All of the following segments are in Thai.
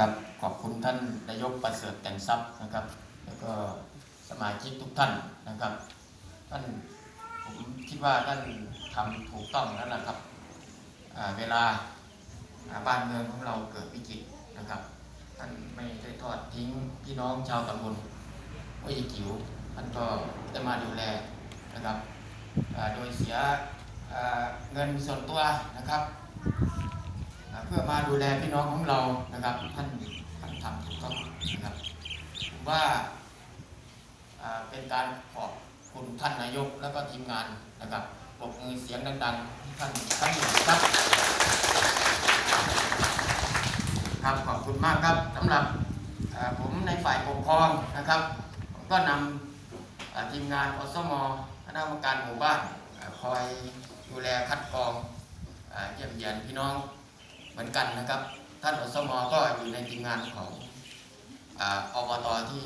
ครับขอบคุณท่านนายกประเสริฐแต่งทรัพย์นะครับ แล้วก็สมาชิกทุกท่านนะครับ ท่านผมคิดว่าท่านทำถูกต้องแล้วนะครับเวลาบ้านเมืองของเราเกิดวิกฤตนะครับ ท่านไม่ได้ทอดทิ้งพี่น้องชาวตำบลห้วยจิ๋วท่านก็ได้มาดูแลนะครับโดยเสียเงินส่วนตัวนะครับ เพื่อมาดูแลพี่น้องของเรานะครับท่านท่านทำถูกต้องนะครับผมว่าเป็นการขอบคุณท่านนายกแล้วก็ทีมงานนะครับปรบมือเสียงดังๆท่านทั้งหมดครับครับขอบคุณมากครับสำหรับผมในฝ่ายปกครองนะครับผมก็นำอ่าทีมงานอสมคณะกรรมการหมู่บ้านคอยดูแลคัดกรองเยี่ยมเยียนพี่น้อง เหมือนกันนะครับ ท่านอสมก็อยู่ในทีมงานของอบตที่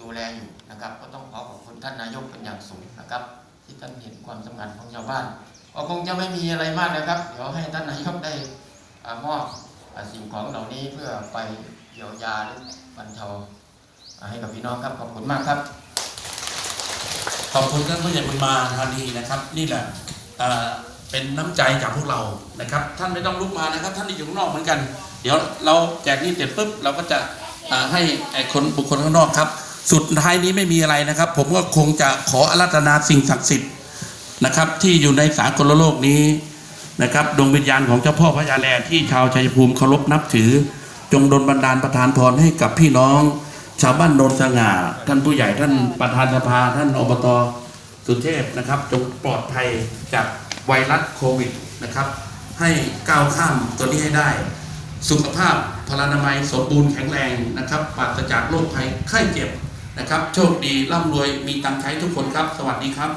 ดูแลอยู่นะครับ ก็ต้องขอขอบคุณท่านนายกเป็นอย่างสูงนะครับ ที่ท่านเห็นความสำคัญของชาวบ้านก็คงจะไม่มีอะไรมากนะครับ เดี๋ยวให้ท่านนายกได้มอบสิ่งของเหล่านี้เพื่อไปเยียวยาหรือบรรเทาให้กับพี่น้องครับขอบคุณมากครับ ขอบคุณท่านผู้ใหญ่บุญมาธานีนะครับ นี่แหละ เป็นน้ำใจจากพวกเรานะครับ ท่านไม่ต้องลุกมานะครับ ท่านที่อยู่ข้างนอกเหมือนกัน เดี๋ยวเราแจกนี่เสร็จปุ๊บเราก็จะให้ไอ้คนบุคคลข้างนอกครับ สุดท้ายนี้ไม่มีอะไรนะครับ ผมก็คงจะขออาราธนาสิ่งศักดิ์สิทธิ์นะครับ ที่อยู่ในสากลโลกนี้นะครับดวงวิญญาณของเจ้าพ่อพระยาแลที่ชาวชัยภูมิเคารพนับถือ จงดลบันดาลประทานพรให้กับพี่น้อง ชาวบ้านโนนสง่า ท่านผู้ใหญ่ท่านประธานสภาท่านอบตสุเทพนะครับ จงปลอดภัยจาก ไวรัสโควิดนะครับ ให้ก้าวข้ามตัวนี้ให้ได้ สุขภาพพลานามัยสมบูรณ์แข็งแรงนะครับปราศจากโรคภัยไข้เจ็บนะครับ โชคดีร่ำรวยมีตังค์ใช้ทุกคนครับ สวัสดีครับ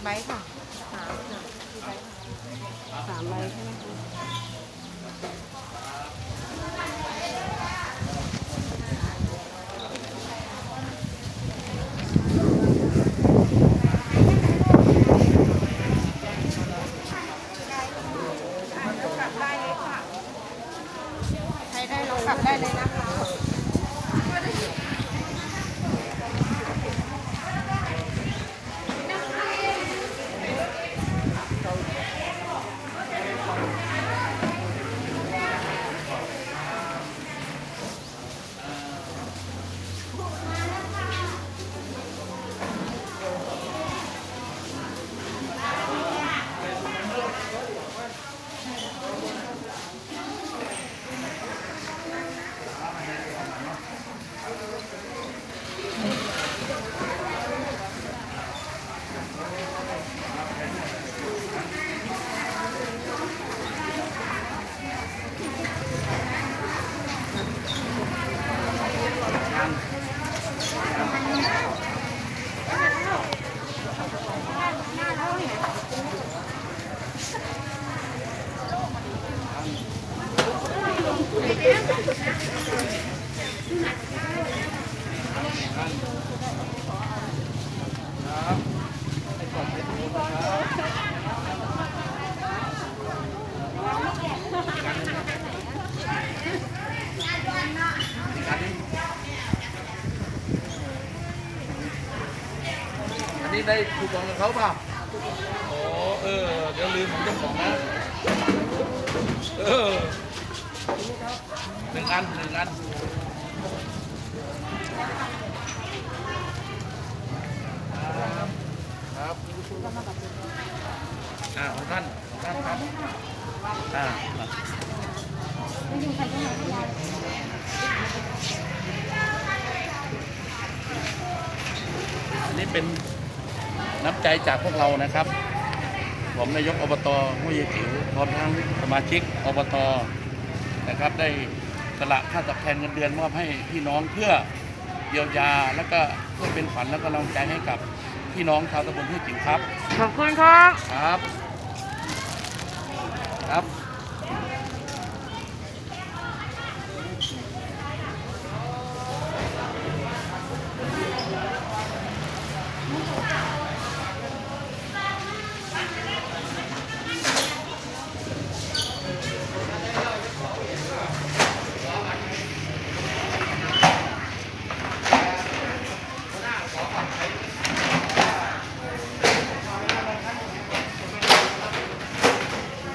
กี่ใบค่ะสามค่ะกี่ใบค่ะสามใบใช่ไหมคะกลับได้เลยค่ะใครได้ลงกลับได้เลยนะคะ อันนี้ได้คูปองกับเขาเปล่าโอ้เออ เดี๋ยวลืมของเจ้าของนะ เออหนึ่ง อันหนึ่งอันครับครับอ่าของท่านของท่านครับอ่ามาอันนี้เป็นน้ำใจจากพวกเรานะครับ ผมนายกอบตห้วยยายจิ๋วพร้อมทั้งสมาชิกอบตนะครับได้ สละค่าตอบแทนเงินเดือนมอบให้พี่น้องเพื่อเยียวยา แล้วก็เพื่อเป็นฝันและกำลังใจให้กับพี่น้องชาวตำบลห้วยจิ๋วครับ ขอบคุณครับ ครับ ครับ